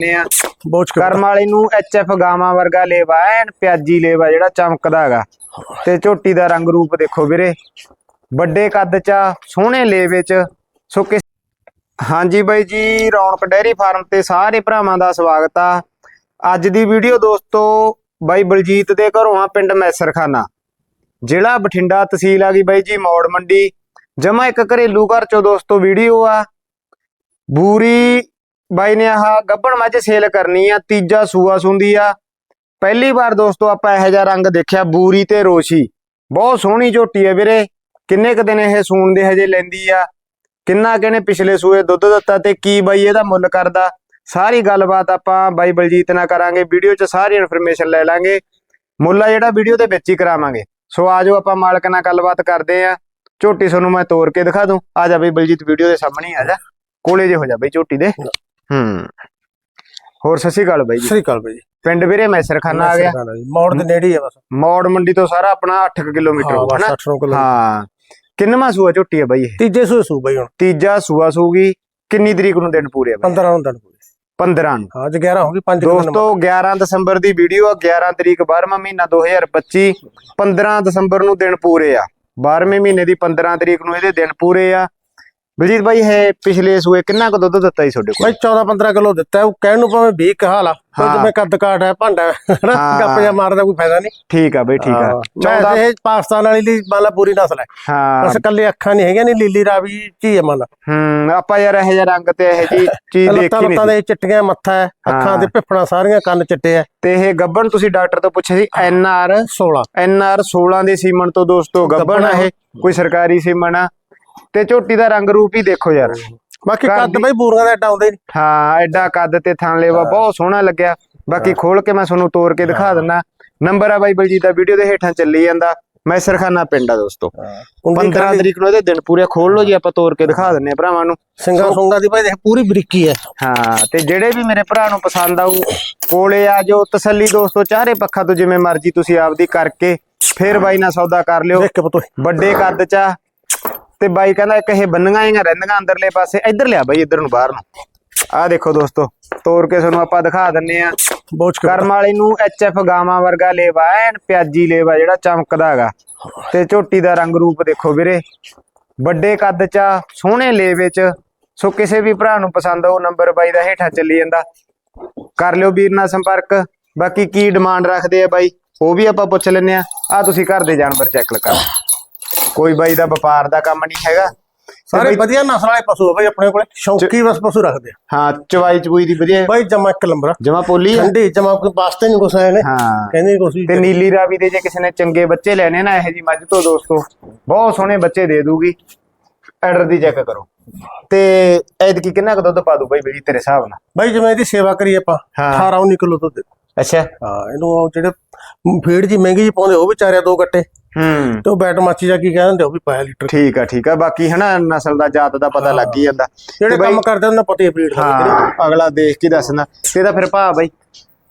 ਨੇ ਆ। ਬਹੁਤ ਕਰਮ ਵਾਲੀ ਨੂੰ ਐਚਐਫ ਗਾਵਾਂ ਵਰਗਾ ਲੇਵਾ ਐਨ ਪਿਆਜੀ ਲੇਵਾ ਜਿਹੜਾ ਚਮਕਦਾ ਹੈਗਾ। ਤੇ ਝੋਟੀ ਦਾ ਰੰਗ ਰੂਪ ਦੇਖੋ ਵੀਰੇ। ਵੱਡੇ ਕੱਦ ਚ ਆ, ਸੋਹਣੇ ਲੇਵੇ ਚ। ਸੋ ਕਿਸ ਹਾਂਜੀ ਬਾਈ ਜੀ ਰੌਣਕ ਡੈਰੀ ਫਾਰਮ ਤੇ ਸਾਰੇ ਭਰਾਵਾਂ ਦਾ ਸਵਾਗਤ ਆ। ਅੱਜ ਦੀ ਵੀਡੀਓ ਦੋਸਤੋ ਬਾਈ ਬਲਜੀਤ ਦੇ ਘਰੋਂ ਆ ਪਿੰਡ ਮੈਸਰਖਾਨਾ। ਜ਼ਿਲ੍ਹਾ ਬਠਿੰਡਾ ਤਹਿਸੀਲ ਆ ਗਈ ਬਾਈ ਜੀ ਮੌੜ ਮੰਡੀ। ਜਮਾ ਇੱਕ ਘਰੇਲੂ ਘਰ ਚੋਂ ਦੋਸਤੋ ਵੀਡੀਓ ਆ। ਬੂਰੀ ਬਾਈ ਨੇ ਆਹ ਗੱਬਣ ਮੱਝ ਸੇਲ ਕਰਨੀ ਆ, ਤੀਜਾ ਸੂਆ ਸੁੰਦੀ ਆ। ਪਹਿਲੀ ਵਾਰ ਦੋਸਤੋ ਆਪਾਂ ਇਹੋ ਜਿਹਾ ਰੰਗ ਦੇਖਿਆ, ਬੂਰੀ ਤੇ ਰੋਸ਼ੀ। ਬਹੁਤ ਸੋਹਣੀ ਝੋਟੀ ਆ ਵੀਰੇ। ਕਿੰਨੇ ਕ ਦਿਨ ਇਹ ਸੂਣ ਦੇ ਹਜੇ ਲੈਂਦੀ ਆ? ਕਿੰਨਾ ਕਿਹਨੇ ਪਿਛਲੇ ਸੂਏ ਦੁੱਧ ਦਿੱਤਾ ਤੇ ਕੀ ਬਾਈ ਇਹਦਾ ਮੁੱਲ ਕਰਦਾ? ਸਾਰੀ ਗੱਲਬਾਤ ਆਪਾਂ ਬਾਈ ਬਲਜੀਤ ਨਾਲ ਕਰਾਂਗੇ। ਵੀਡੀਓ 'ਚ ਸਾਰੀ ਇਨਫੋਰਮੇਸ਼ਨ ਲੈ ਲਾਂਗੇ। ਮੁੱਲ ਆ ਜਿਹੜਾ ਵੀਡੀਓ ਦੇ ਵਿੱਚ ਹੀ ਕਰਾਵਾਂਗੇ। ਸੋ ਆਜੋ ਆਪਾਂ ਮਾਲਕ ਨਾਲ ਗੱਲਬਾਤ ਕਰਦੇ ਆ। ਝੋਟੀ ਤੁਹਾਨੂੰ ਮੈਂ ਤੋੜ ਕੇ ਦਿਖਾ ਦੂੰ। ਆ ਜਾ ਬਈ ਬਲਜੀਤ, ਵੀਡੀਓ ਦੇ ਸਾਹਮਣੇ ਆ ਜਾ। ਕੋਲੇ ਜੇ ਹੋ ਜਾ ਬਈ ਝੋਟੀ ਦੇ। ਹੂੰ। ਹੋਰ ਸਤਿ ਸ਼੍ਰੀ ਅਕਾਲ ਬਾਈ ਜੀ। ਸ੍ਰੀ ਅਕਾਲ ਬਾਈ ਜੀ। ਪਿੰਡ ਵੀਰੇ ਮੈਸਰਖਾਨਾ ਆ ਗਿਆ। ਮੌੜ ਦੇ ਨੇੜੇ ਹੀ ਆ ਬਸ। ਮੌੜ ਮੰਡੀ ਤੋਂ ਸਾਰਾ ਆਪਣਾ 8 ਕਿਲੋਮੀਟਰ ਹਾਂ ਹੋਊਗਾ ਬਸ ਨਾ 800 ਕਿਲੋ ਹਾਂ। ਕਿੰਨਵਾਂ ਸੂਆ ਝੋਟੀ ਆ ਬਾਈ ਇਹ? ਤੀਜੇ ਸੂਏ ਸੂ ਬਾਈ ਹੁਣ। ਤੀਜਾ ਸੂਆ ਸੂਗੀ। ਕਿੰਨੀ ਤਰੀਕ ਨੂੰ ਦਿਨ ਪੂਰੇ ਆ ਬਾਈ? 15 ਨੂੰ ਦਿਨ ਪੂਰੇ। 15 ਨੂੰ। ਹਾਂ ਅੱਜ 11 ਹੋ ਗਈ 5 ਦੋਸਤੋ 11 ਦਸੰਬਰ ਦੀ ਵੀਡੀਓ ਆ। 11 ਤਰੀਕ 12ਵਾਂ ਮਹੀਨਾ 2025 15 ਦਸੰਬਰ ਨੂੰ ਦਿਨ ਪੂਰੇ ਆ। 12ਵੇਂ ਮਹੀਨੇ ਦੀ 15 ਤਰੀਕ ਨੂੰ ਇਹਦੇ ਦਿਨ ਪੂਰੇ ਆ। ਬਲਜੀਤ ਬਾਈ ਹੈ ਪਿਛਲੇ ਸੂਏ ਕਿੰਨਾ ਕੁ ਦੁੱਧ ਦਿੱਤਾ ਸੀ ਤੁਹਾਡੇ ਕੋਲ? ਬਾਈ 14 15 ਕਿਲੋ ਦਿੱਤਾ ਉਹ ਕਹਿਣ ਨੂੰ ਭਾਵੇਂ 20 ਕਹਾ ਲਾ ਹਾਂ। ਜਿਵੇਂ ਕੱਦ ਕਾਟ ਹੈ ਭਾਂਡਾ। ਗੱਪ ਜਾਂ ਮਾਰਦਾ ਕੋਈ ਫਾਇਦਾ ਨਹੀਂ। ਠੀਕ ਆ ਬਈ ਠੀਕ ਆ। 14 14 ਇਹ ਪਾਕਿਸਤਾਨ ਵਾਲੀ ਲਈ ਮੰਨ ਲਾ ਪੂਰੀ ਨਸਲ ਹੈ। ਹਾਂ। ਬਸ ਕੱਲੇ ਅੱਖਾਂ ਨਹੀਂ ਹੈਗੀਆਂ ਨਹੀਂ ਲੀਲੀ ਰਾਵੀ ਚੀ ਹੈ ਮੰਨ ਲਾ। ਹੂੰ ਆਪਾਂ ਯਾਰ ਇਹ ਜਿਹਾ ਰੰਗ ਤੇ ਇਹ ਜੀ ਚੀਜ਼ ਦੇਖੀ ਨਹੀਂ ਲੱਤਾਂ ਦੇ ਚਿੱਟੀਆਂ ਮੱਥਾ ਹੈ ਅੱਖਾਂ। ਦੇ ਪਿੱਪਣਾ ਸਾਰੀਆਂ ਕੰਨ ਚਿੱਟੇ ਹੈ। ਤੇ ਇਹ ਗੱਬਣ ਤੁਸੀਂ ਡਾਕਟਰ ਤੋਂ ਪੁੱਛਿਆ ਸੀ ਐਨ ਆਰ 16 ਐਨ ਆਰ 16 ਦੇ ਸੀਮਨ ਤੋਂ ਦੋਸਤੋ ਗੱਬਣ ਆ ਇਹ। ਕੋਈ ਸਰਕਾਰੀ ਸੀਮਨ ਆ ਤੇ ਝੋਟੀ ਦਾ ਰੰਗ ਰੂਪ ਹੀ ਦੇਖੋ ਯਾਰ। ਬਾਕੀ ਕੱਦ ਬਾਈ ਬੂਰੀਆਂ ਦਾ ਐਡਾ ਆਉਂਦਾ ਹੀ ਨਹੀਂ। ਹਾਂ ਐਡਾ ਕੱਦ ਤੇ ਥਣ ਲੇਵਾ ਬਹੁਤ ਸੋਹਣਾ ਲੱਗਿਆ। ਬਾਕੀ ਖੋਲ ਕੇ ਮੈਂ ਤੁਹਾਨੂੰ ਤੋੜ ਕੇ ਦਿਖਾ ਦਿੰਦਾ। ਨੰਬਰ ਆ ਬਾਈ ਬਲਜੀਤ ਦਾ ਵੀਡੀਓ ਦੇ ਹੇਠਾਂ ਚੱਲੀ ਜਾਂਦਾ। ਮੈਸਰਖਾਨਾ ਪਿੰਡ ਆ ਦੋਸਤੋ। ਕੁੰਡੀ 15 ਖੜੀ, ਤਰੀਕ ਨੂੰ ਇਹਦੇ ਦਿਨ ਪੂਰੇ ਖੋਲ ਲਓ ਜੀ ਆਪਾਂ ਤੋੜ ਕੇ ਦਿਖਾ ਦਿੰਨੇ ਆ ਭਰਾਵਾਂ ਨੂੰ। ਸਿੰਘਾਂ ਸੁੰਗਾ ਦੀ ਭਾਈ ਦੇਖ ਪੂਰੀ ਬਰੀਕੀ ਹੈ। ਹਾਂ ਤੇ ਜਿਹੜੇ ਵੀ ਮੇਰੇ ਭਰਾ ਨੂੰ ਪਸੰਦ ਆਊ ਕੋਲੇ ਆ ਜੋ ਤਸੱਲੀ ਦੋਸਤੋ ਚਾਰੇ ਪੱਖਾਂ ਤੋਂ ਜਿਵੇਂ ਮਰਜ਼ੀ ਤੁਸੀਂ ਆਪਦੀ ਕਰਕੇ ਫੇਰ ਬਾਈ ਨਾਲ ਸੌਦਾ ਕਰ ਲਿਓ। ਵੱਡੇ ਕੱਦ ਚ ਤੇ ਬਾਈ ਕਹਿੰਦਾ ਇੱਕ ਇਹ ਬੰਨੀਆਂ ਹੀ ਰਹਿੰਦੀਆਂ ਅੰਦਰਲੇ ਪਾਸੇ ਇੱਧਰ ਲਿਆ ਬਾਈ ਇੱਧਰ ਨੂੰ ਬਾਹਰ ਨੂੰ। ਆਹ ਦੇਖੋ ਦੋਸਤੋ ਤੋੜ ਕੇ ਤੁਹਾਨੂੰ ਆਪਾਂ ਦਿਖਾ ਦਿੰਨੇ ਆ ਕੇ ਕਰਮ ਵਾਲੀ ਨੂੰ ਐਚਐਫ ਗਾਵਾਂ ਵਰਗਾ ਲੇਵਾ ਐਨ ਪਿਆਜੀ ਲੇਵਾ ਜਿਹੜਾ ਚਮਕਦਾ ਹੈਗਾ। ਤੇ ਝੋਟੀ ਦਾ ਰੰਗ ਰੂਪ ਦੇਖੋ ਵੀਰੇ। ਵੱਡੇ ਕੱਦ ਚ ਸੋਹਣੇ ਲੇਵੇ ਚ। ਸੋ ਕਿਸੇ ਵੀ ਭਰਾ ਨੂੰ ਪਸੰਦ ਆਉ ਨੰਬਰ ਬਾਈ ਦਾ ਹੇਠਾਂ ਚੱਲੀ ਜਾਂਦਾ। ਕਰ ਲਿਓ ਵੀਰ ਨਾਲ ਸੰਪਰਕ। ਬਾਕੀ ਕੀ ਡਿਮਾਂਡ ਰੱਖਦੇ ਆ ਬਾਈ ਉਹ ਵੀ ਆਪਾਂ ਪੁੱਛ ਲੈਨੇ ਆ ਆ ਤੁਸੀਂ ਘਰ ਦੇ ਜਾਨਵਰ ਚੈੱਕ ਕਰ ਕੋਈ ਬਾਈ ਦਾ ਵਪਾਰ ਦਾ ਕੰਮ ਨਹੀਂ ਹੈਗਾ। ਸਾਰੇ ਵਧੀਆ ਨਸਲ ਵਾਲੇ ਪਸ਼ੂ ਆ ਬਾਈ ਆਪਣੇ ਕੋਲੇ ਸ਼ੌਕੀ ਬਸ ਪਸ਼ੂ ਰੱਖਦੇ ਆ। ਹਾਂ ਚਵਾਈ ਚਬੂਈ ਦੀ ਵਧੀਆ। ਬਾਈ ਜਮਾ ਇੱਕ ਲੰਬਰਾ ਜਮਾ ਪੋਲੀ ਠੰਡੀ ਜਮਾ ਕੋਈ ਵਾਸਤੇ ਨਹੀਂ ਕੁਛ ਆਏ ਨੇ। ਹਾਂ। ਕਹਿੰਦੇ ਕੁਛ ਤੇ ਨੀਲੀ ਰਾਵੀ ਦੇ ਜੇ ਕਿਸੇ ਨੇ ਚੰਗੇ ਬੱਚੇ ਲੈਣੇ ਨਾ ਇਹੋ ਜੀ ਮੱਝ ਤੋਂ ਦੋਸਤੋ ਬਹੁਤ ਸੋਹਣੇ ਬੱਚੇ ਦੇ ਦੂਗੀ। ਆਰਡਰ ਦੀ ਚੈੱਕ ਕਰੋ। ਤੇ ਐਤਕੀ ਕਿੰਨਾ ਕੁ ਦੁੱਧ ਪਾ ਦੂ ਬਾਈ ਬਈ ਤੇਰੇ ਹਿਸਾਬ ਨਾਲ? ਬਾਈ ਜਿਵੇਂ ਇਹਦੀ ਸੇਵਾ ਕਰੀ ਆਪਾਂ ਹਾਂ। 18 19 ਕਿਲੋ ਦੁੱਧ। ਅੱਛਾ। ਹਾਂ ਇਹਨੂੰ ਜਿਹੜੇ ਫੀਡ ਜੀ ਮਹਿੰਗੀ ਜੀ ਪਾਉਂਦੇ ਉਹ ਵੀ ਚਾਰਿਆ ਦੋ ਗੱਟੇ। ਹੂੰ। ਤੇ ਉਹ ਬੈਟ ਮਾਚੀ ਜਾ ਕੀ ਕਹਿੰਦੇ ਉਹ ਵੀ ਪਾਇਆ ਲੀਟਰ। ਠੀਕ ਆ ਠੀਕ ਆ। ਬਾਕੀ ਹਨਾ ਨਸਲ ਦਾ ਜਾਤ ਦਾ ਪਤਾ ਲੱਗ ਹੀ ਜਾਂਦਾ। ਜਿਹੜੇ ਕੰਮ ਕਰਦੇ ਉਹਨਾਂ ਪਤੀ ਫੀਡ ਹਾਂ ਅਗਲਾ ਦੇਖ ਕੇ ਦੱਸਣਾ। ਤੇ ਇਹਦਾ ਫਿਰ ਭਾ ਬਾਈ?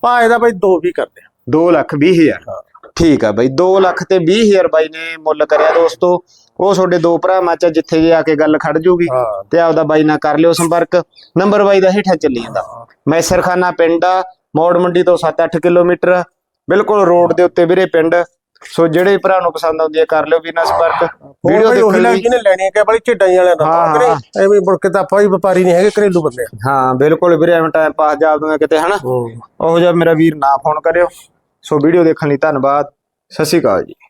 ਪਾ ਇਹਦਾ ਬਾਈ ਦੋ ਵੀ ਕਰਦੇ ਆ। 2 ਲੱਖ 20 ਹਜ਼ਾਰ। ਠੀਕ ਆ ਬਾਈ 2 ਲੱਖ ਤੇ 20 ਹਜ਼ਾਰ ਬਾਈ ਨੇ ਮੁੱਲ ਕਰਿਆ ਦੋਸਤੋ। ਉਹ ਤੁਹਾਡੇ ਦੋ ਭਰਾ ਮਾਚਾ ਜਿੱਥੇ ਜੇ ਆ ਕੇ ਗੱਲ ਖੜ ਜੂਗੀ। ਤੇ ਆਪਦਾ ਬਾਈ ਨਾਲ ਕਰ ਲਿਓ ਸੰਪਰਕ। ਨੰਬਰ ਬਾਈ ਦਾ ਹੇਠਾਂ ਚੱਲੀ ਜਾਂਦਾ। ਮੈਸਰਖਾਨਾ ਪਿੰਡ ਆ ਮੌੜ ਮੰਡੀ ਤੋਂ 7-8 ਕਿਲੋਮੀਟਰ। ਬਿਲਕੁਲ ਰੋਡ ਦੇ ਉੱਤੇ ਵੀਰੇ ਪਿੰਡ। ਸੋ ਜਿਹੜੇ ਭਰਾ ਨੂੰ ਪਸੰਦ ਆਉਂਦੀ ਹੈ ਕਰ ਲਿਓ ਵੀਰ ਨਾਲ ਸੰਪਰਕ। ਵੀਡੀਓ ਵੀਡੀਓ ਉਹੀ ਲੱਗ ਜਿਹਨੇ ਲੈਣੀ ਹੈ ਕਿ ਬੜੀ ਝੇਡਾਂ ਵਾਲਿਆਂ ਦਾ। ਕਰੇ ਐਵੇਂ ਮੁੜ ਕੇ ਤਾਂ ਆਪਾਂ ਹੀ ਵਪਾਰੀ ਨਹੀਂ ਹੈਗੇ ਘਰੇਲੂ ਬੰਦੇ ਹਾਂ ਬਿਲਕੁਲ ਵੀਰੇ ਐਵੇਂ ਟਾਈਮ ਪਾਸ ਜਾ ਦੂੰਗਾ ਕਿਤੇ ਹਨਾ? ਉਹ ਜਿਹਾ ਮੇਰਾ ਵੀਰ ਨਾ ਫੋਨ ਕਰਿਓ। ਸੋ ਵੀਡੀਓ ਦੇਖਣ ਲਈ ਧੰਨਵਾਦ। ਸਤਿ ਸ਼੍ਰੀ ਅਕਾਲ ਜੀ।